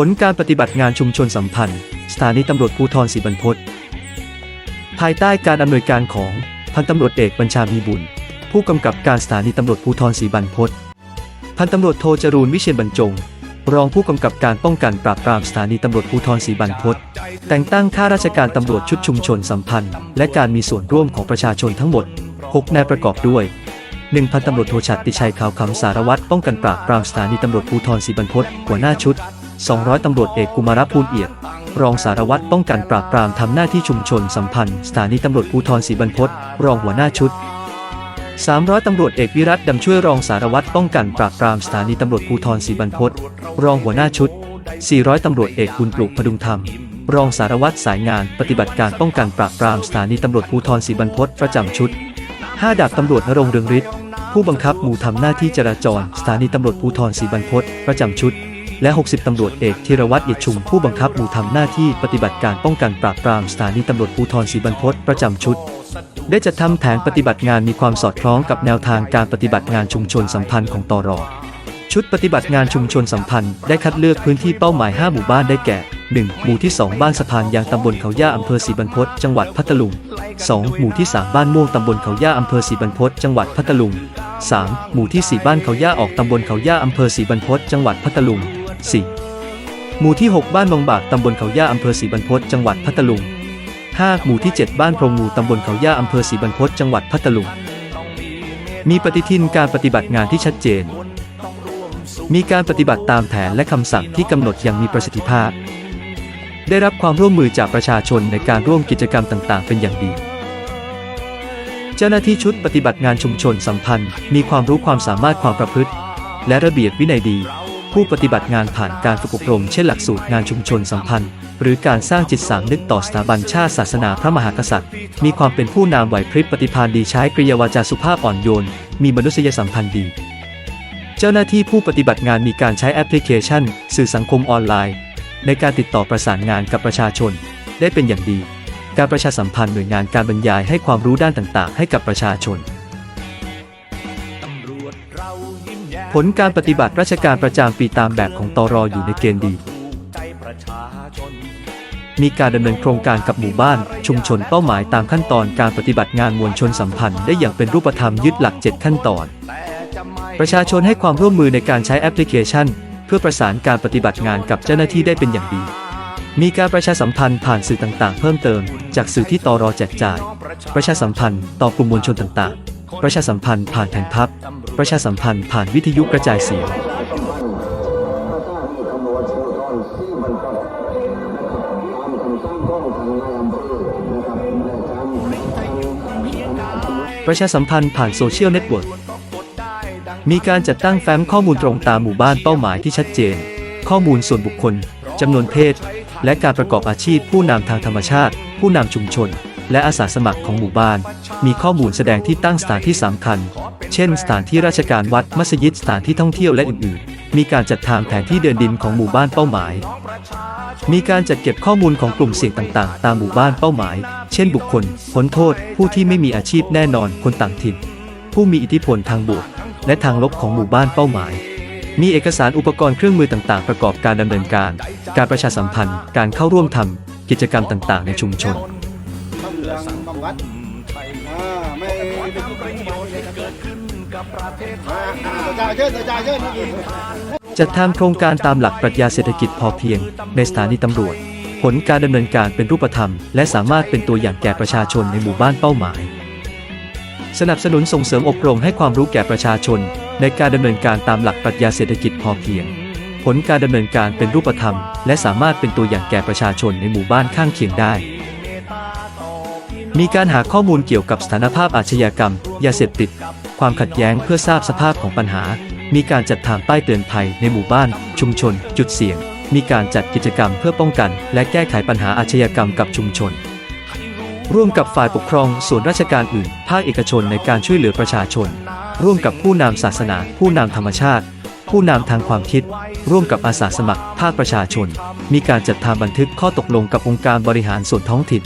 ผลการปฏิบัติงานชุมชนสัมพันธ์ สถานีตำรวจภูธรศรีบรรพตภายใต้การอำนวยการของพันตำรวจเอกบัญชามีบุญ ผู้กำกับการสถานีตำรวจภูธรศรีบรรพตพันตำรวจโทจรูนวิเชียนบรรจง รองผู้กำกับการป้องกันปราบปรามสถานีตำรวจภูธรศรีบรรพตแต่งตั้งข้าราชการตำรวจชุดชุมชนสัมพันธ์ และการมีส่วนร่วมของประชาชนทั้งหมด 6 นายประกอบด้วย1พันตำรวจโทชัดติชัยขาวคำสารวัตรป้องกันปราบปรามสถานีตำรวจภูธรศรีบรรพตหัวหน้าชุด 200 ตำรวจเอกกุมารพูนเอียด รองสารวัตรป้องกันปราบปรามทำหน้าที่ชุมชนสัมพันธ์ สถานีตำรวจภูธรศรีบรรพตรองหัวหน้าชุด 300 ตำรวจเอกวิรัตดำช่วยรองสารวัตรป้องกันปราบปรามสถานีตำรวจภูธรศรีบรรพตรองหัวหน้าชุด 400 ตำรวจเอกบุญปลูกพดุงธรรม รองสารวัตรสายงานปฏิบัติการป้องกันปราบปรามสถานีตำรวจภูธรศรีบรรพตประจำชุด 5 ดาบตำรวจนรงเรืองฤทธิ์ผู้บังคับหมู่ทำหน้าที่จราจร สถานีตำรวจภูธรศรีบรรพตประจำชุด และ 60 ตำรวจเอกธีรวัตรเอียดชุมผู้บังคับหมู่ทำหน้าที่ปฏิบัติการป้องกันปราบปรามสถานีตำรวจภูธรศรีบรรพตประจำชุด ได้จัดทำแผนปฏิบัติงานมีความสอดคล้องกับแนวทางการปฏิบัติงานชุมชนสัมพันธ์ของตรชุดปฏิบัติงานชุมชนสัมพันธ์ได้คัดเลือกพื้นที่เป้าหมาย 5 หมู่บ้านได้แก่ 1. หมู่ที่ 2 บ้านสะพานยางตำบลเขาย่าอำเภอศรีบรรพตจังหวัดพัทลุง 2. หมู่ที่ 3 บ้านม่วงตำบลเขาย่าอำเภอศรีบรรพตจังหวัดพัทลุง 3. หมู่ที่ 4 บ้านเขาย่าออกตำบลเขาย่าอำเภอศรีบรรพตจังหวัดพัทลุง 4. หมู่ที่ 6 บ้านบางบากตำบลเขาย่าอำเภอศรีบรรพตจังหวัดพัทลุง 5. หมู่ที่ 7 บ้านพรงงูตำบลเขาย่าอำเภอศรีบรรพตจังหวัดพัทลุง มีปฏิทินการปฏิบัติงานที่ชัดเจน มีการปฏิบัติตามแผนและคำสั่งที่กำหนดอย่างมีประสิทธิภาพ ได้รับความร่วมมือจากประชาชนในการร่วมกิจกรรมต่าง ๆ เป็นอย่างดีเจ้าหน้าที่ชุดปฏิบัติงานชุมชนสัมพันธ์ มีความรู้ความสามารถความประพฤติ และระเบียบวินัยดี ผู้ปฏิบัติงานผ่านการฝึกอบรมเช่นหลักสูตรงานชุมชนสัมพันธ์ หรือการสร้างจิตสำนึกต่อสถาบันชาติศาสนาพระมหากษัตริย์ มีความเป็นผู้นำไหวพริบปฏิภาณดีใช้กริยาวาจาสุภาพอ่อนโยน มีมนุษยสัมพันธ์ดี เจ้าหน้าที่ผู้ปฏิบัติงานมีการใช้แอปพลิเคชัน สื่อสังคมออนไลน์ ในการติดต่อประสานงานกับประชาชน ได้เป็นอย่างดี การประชาสัมพันธ์หน่วยงานการบรรยายให้ความรู้ด้านต่าง ๆ ให้กับประชาชน ผลการปฏิบัติราชการประจำปีตามแบบของตรออยู่ในเกณฑ์ดี มีการดำเนินโครงการกับหมู่บ้าน ชุมชนเป้าหมายตามขั้นตอนการปฏิบัติงานมวลชนสัมพันธ์ได้อย่างเป็นรูปธรรมยึดหลัก 7 ขั้นตอน ประชาชนให้ความร่วมมือในการใช้แอปพลิเคชัน เพื่อประสานการปฏิบัติงานกับเจ้าหน้าที่ได้เป็นอย่างดี มีการประชาสัมพันธ์ผ่านสื่อต่างๆ เพิ่มเติม จากสื่อที่ตรอแจกจ่าย ประชาสัมพันธ์ต่อกลุ่มมวลชนต่างๆ ประชาสัมพันธ์ผ่านแผ่นพับ ประชาสัมพันธ์ผ่านวิทยุกระจายเสียง ประชาสัมพันธ์ผ่านโซเชียลเน็ตเวิร์กมีการจัดตั้งแฟ้มข้อมูลตรงตามหมู่บ้านเป้าหมายที่ชัดเจน ข้อมูลส่วนบุคคล จำนวนเพศ และการประกอบอาชีพผู้นำทางธรรมชาติ ผู้นำชุมชน และอาสาสมัครของหมู่บ้าน มีข้อมูลแสดงที่ตั้งสถานที่สำคัญ เช่น สถานที่ราชการวัดมัสยิดสถานที่ท่องเที่ยวและอื่นๆ มีการจัดทำแผนที่เดินดินของหมู่บ้านเป้าหมาย มีการจัดเก็บข้อมูลของกลุ่มเสี่ยงต่างๆ ตามหมู่บ้านเป้าหมาย เช่นบุคคลพ้นโทษ ผู้ที่ไม่มีอาชีพแน่นอนคนต่างถิ่น ผู้มีอิทธิพลทางบวกและทางลบของหมู่บ้านเป้าหมายมีเอกสารอุปกรณ์เครื่องมือต่างๆ ประกอบการดำเนินการ การประชาสัมพันธ์ การเข้าร่วมทำกิจกรรมต่างๆ ในชุมชน จัดทำโครงการตามหลักปรัชญาเศรษฐกิจพอเพียง ในสถานีตำรวจ ผลการดำเนินการเป็นรูปธรรม และสามารถเป็นตัวอย่างแก่ประชาชนในหมู่บ้านเป้าหมาย สนับสนุนส่งเสริมอบรมให้ความรู้แก่ประชาชน ในการดำเนินการตามหลักปรัชญาเศรษฐกิจพอเพียง ผลการดำเนินการเป็นรูปธรรม และสามารถเป็นตัวอย่างแก่ประชาชนในหมู่บ้านข้างเคียงได้ มีการหาข้อมูลเกี่ยวกับสถานภาพอาชญากรรม ยาเสพติด ความขัดแย้งเพื่อทราบสภาพของปัญหา มีการจัดทำป้ายเตือนภัยในหมู่บ้าน ชุมชน จุดเสี่ยง มีการจัดกิจกรรมเพื่อป้องกัน และแก้ไขปัญหาอาชญากรรมกับชุมชน ร่วมกับฝ่ายปกครองส่วนราชการอื่น ภาคเอกชนในการช่วยเหลือประชาชน ร่วมกับผู้นำศาสนา ผู้นำธรรมชาติ ผู้นำทางความคิด ร่วมกับอาสาสมัคร ภาคประชาชน มีการจัดทำบันทึกข้อตกลงกับองค์การบริหารส่วนท้องถิ่น